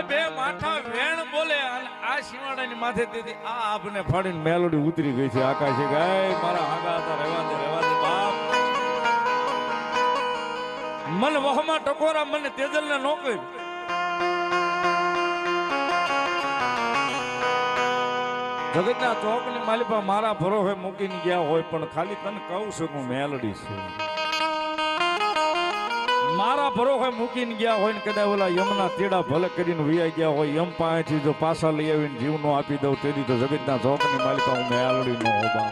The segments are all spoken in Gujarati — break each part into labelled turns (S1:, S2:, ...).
S1: ભાઈ બે માથા વેણ બોલે આ શિવાડાની માથે તેથી આ આપને ફાડીને મેલોડી ઉતરી ગઈ છે આકાશે ગાય મારા હાગા હતા, રહેવા દે રહેવા દે, બાપ. મન વહમાં ટકોરા, મને તેજલને ને કર્યું જગતના ચોકની માલિપા મારા ભરોહે મૂકીને ગયા હોય, પણ ખાલી તને કહું છું હું મેલડી છું. મારા ભરોખે મૂકીને ગયા હોય ને કદાચ ઓલા યમના તેડા ભલે કરીને વિયાઈ ગયા હોય, યમ પાસેથી જો પાછા લઈ આવીને જીવ નો આપી દઉં તેથી તો જગતના ચોકની માલિકા હું મેળવી ન હોબા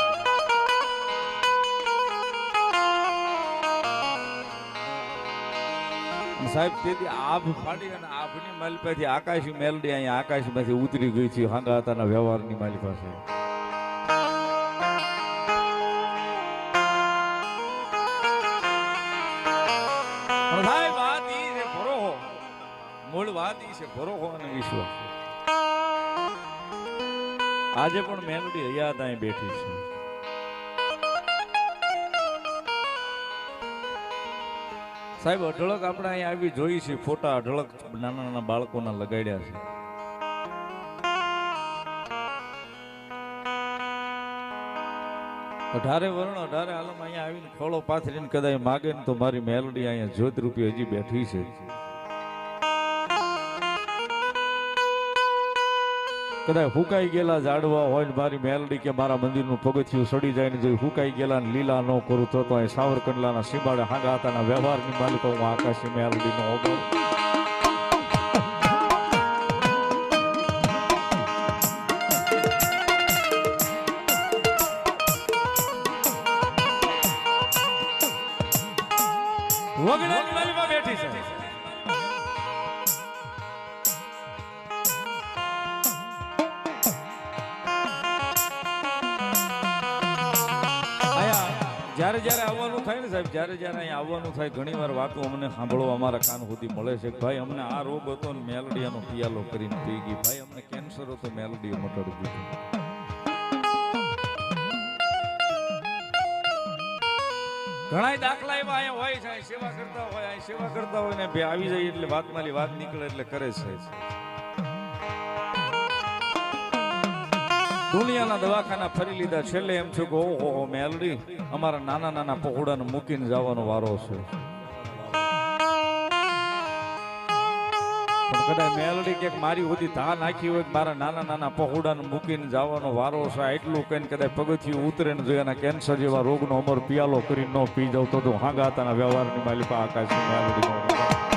S1: સાહેબ, તેથી આભ ફાડી અને આભની માલિકાથી આકાશી મેલડી અહીંયા આકાશમાંથી ઉતરી ગઈ છે, હાંગા હતાના વ્યવહારની માલિકા પાસે વાત છે, ભરોહો અને વિશ્વાસ આજે પણ મેલડી હયાત અહીં બેઠી છે. સાહેબ, અઢળક આપણે અહીંયા આવી જોઈ છે, ફોટા અઢળક નાના નાના બાળકોના લગાડ્યા છે. અઢારે વર્ણ, અઢારે આલમ અહીંયા આવીને ખોળો પાથરીને કદાચ માગે ને તો મારી મેલડી અહીંયા જ્યોત રૂપી હજી બેઠી છે. કદાચ હુકાઈ ગયેલા ઝાડવા હોય ને મારી મેલડી કે મારા મંદિરનું પગથિયું સડી જાય ને જો હુકાઈ ગયેલા ને લીલા ન કરું તો અહીં સાવરકંડલાના સીમાડે હાંગા હતાના વ્યવહારની માલિકો હું આકાશી મેલડીનો ઓગાવું વગડાની બેઠી છે. જ્યારે જ્યારે આવવાનું થાય ને સાહેબ, જ્યારે જ્યારે અહીંયા આવવાનું થાય ઘણી વાર વાતો અમને સાંભળવા અમારા કાન સુધી મળે છે ભાઈ અમને આ રોગ હતો ને મેલડીયાનો પિયાલો કરીને પી ગઈ. ભાઈ, અમને કેન્સર હતો, મેલડીએ મટાડી દીધું. ઘણા દાખલા એવા અહીંયા હોય છે સેવા કરતા હોય સેવા કરતા હોય ને આવી જાય એટલે વાતમાલી વાત નીકળે એટલે કરે છે. દુનિયાના દવાખાના ફરી લીધા. છેલ્લે એમ છું કે ઓહો મેલડી, અમારા નાના નાના પહોળાને મૂકીને જવાનો વારો છે. કદાચ મેલડી કે મારી સુધી ધા નાખી હોય મારા નાના નાના પહોળાને મૂકીને જવાનો વારો છે. એટલું કહીને કદાચ પગથિયું ઉતરે ને જોઈએ કેન્સર જેવા રોગનો અમર પિયાલો કરીને ન પી જાવ તો હાંગાતાના વ્યવહારની માલિકા આકાશ મેલડી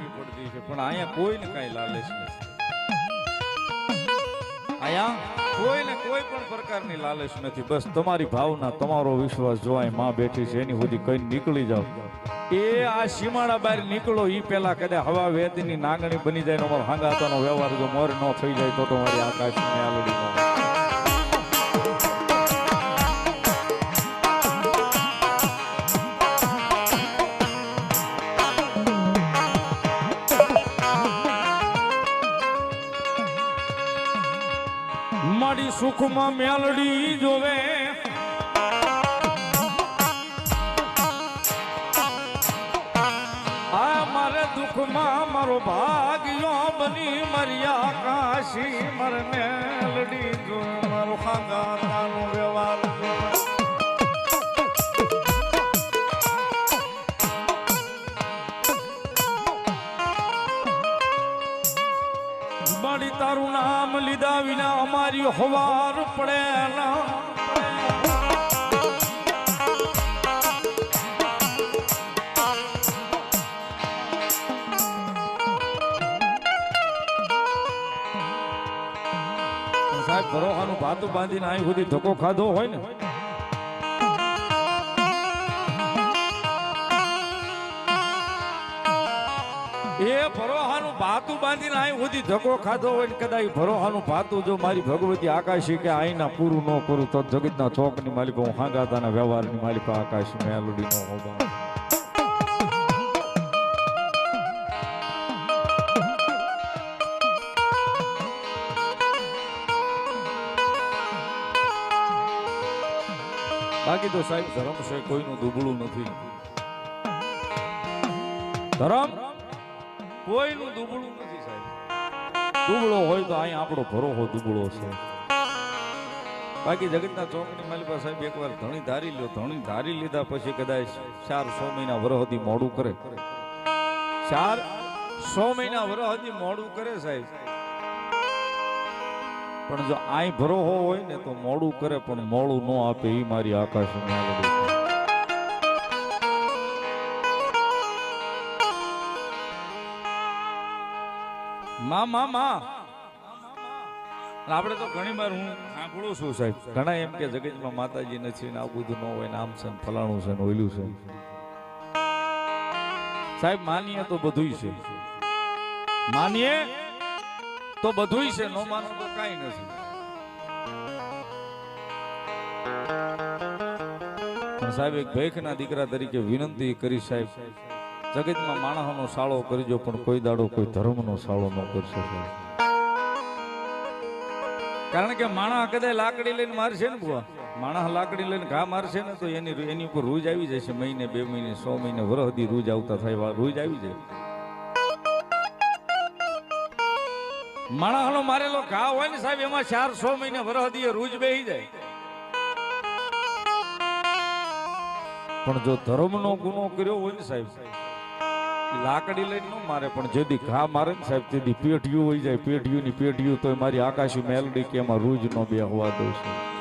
S1: દેવી પડતી છે. પણ અહીંયા કોઈને કાંઈ લાલચ નથી. અહીંયા કોઈને કોઈ પણ પ્રકારની લાલચ નથી. બસ તમારી ભાવના, તમારો વિશ્વાસ જો અહીં માં બેઠી છે, એની સુધી કઈ નીકળી જાવ. એ આ સીમાડા બહાર નીકળો એ પેલા કદાચ હવા વેદની નાગણી બની જાય અમારો હાંગાતાનો વ્યવહાર જો મોર ન થઈ જાય તો તમારી મારી આકાશની આલડી સુખમાં મેલડી જોવે. આ મારે દુઃખમાં મારો ભાગ્યો બની મારી કાશી, મારે મેલડી જો મારો ખાગાનો લીધા વિના અમારી હવાર પડે સાહેબ, ભરોહાનું ભાતું બાંધીને અહીં સુધી ધક્કો ખાધો હોય ને? ભરોહાનું ભાતું બાંધીને અહીં સુધી ધક્કો ખાધો હોય કદાચ ભરોહાનું ભાતું જો મારી ભગવતી આકાશી કે આઈના પૂરું ન કરું તો જગતના ચોકની માલિકો, હું હાંગાતાના વ્યવહારની માલિકો, આકાશ મેલડી નો હોબા બાકી તો સાહેબ ધર્મ છે, કોઈનું દુબળું નથી. ધર્મ? કોઈનું દુબળું નથી સાહેબ. દુબળો હોય તો અહીં આપણો ભરોહો દુબળો છે. બાકી જગતના ચોકની માલિકા સાહેબ એકવાર ધણી ધારી લ્યો. ધણી ધારી લીધા પછી કદાચ ચાર સો મહિના વરહદી મોડું કરે. ચાર સો મહિના વરહદી મોડું કરે સાહેબ. પણ જો આઈ ભરોહો હોય ને તો મોડું કરે, પણ મોડું ન આપે એ મારી આકાશ માં માં માં. આપણે તો ઘણી વાર હું સાંભળું છું સાહેબ, ઘણા એમ કે જગતમાં માતાજી નથી ને આ બધું ન હોય ને આમ છે ફલાણું છે ઓયલું છે. સાહેબ, માનીએ તો બધુંય છે. માનીએ તો બધુંય છે, નો માનો તો કાંઈ નથી. સાહેબ, એક ભેખના દીકરા તરીકે વિનંતી કરી સાહેબ જગતમાં માણસનો સાળો કરજો, પણ કોઈ દાડો કોઈ ધર્મનો સાળો ન કરશો કારણ કે માણસ કદાચ લાકડી લઈને મારશે ને ભુવા? માણસ લાકડી લઈને ઘા મારશે ને તો એની એની ઉપર રૂજ આવી જશે. મહિને, બે મહિને, સો મહિને વરહદી રૂજ આવતા થાય રૂજ આવી જાય. માણસનો મારેલો ઘા હોય ને સાહેબ, એમાં ચાર સો મહિને વરહદી સુધી એ રૂજ બેહી જાય. પણ જો ધર્મનો ગુનો કર્યો હોય ને સાહેબ ઈ લાકડી લઈને ન મારે, પણ જેદી ઘા મારે ને સાહેબ તેદી પેઢિયું હોય જાય. પેઢિયું ની પેઢિયું તો મારી આકાશી મેલડી કે એમાં રૂજ નો બે હોવા દઉં છું.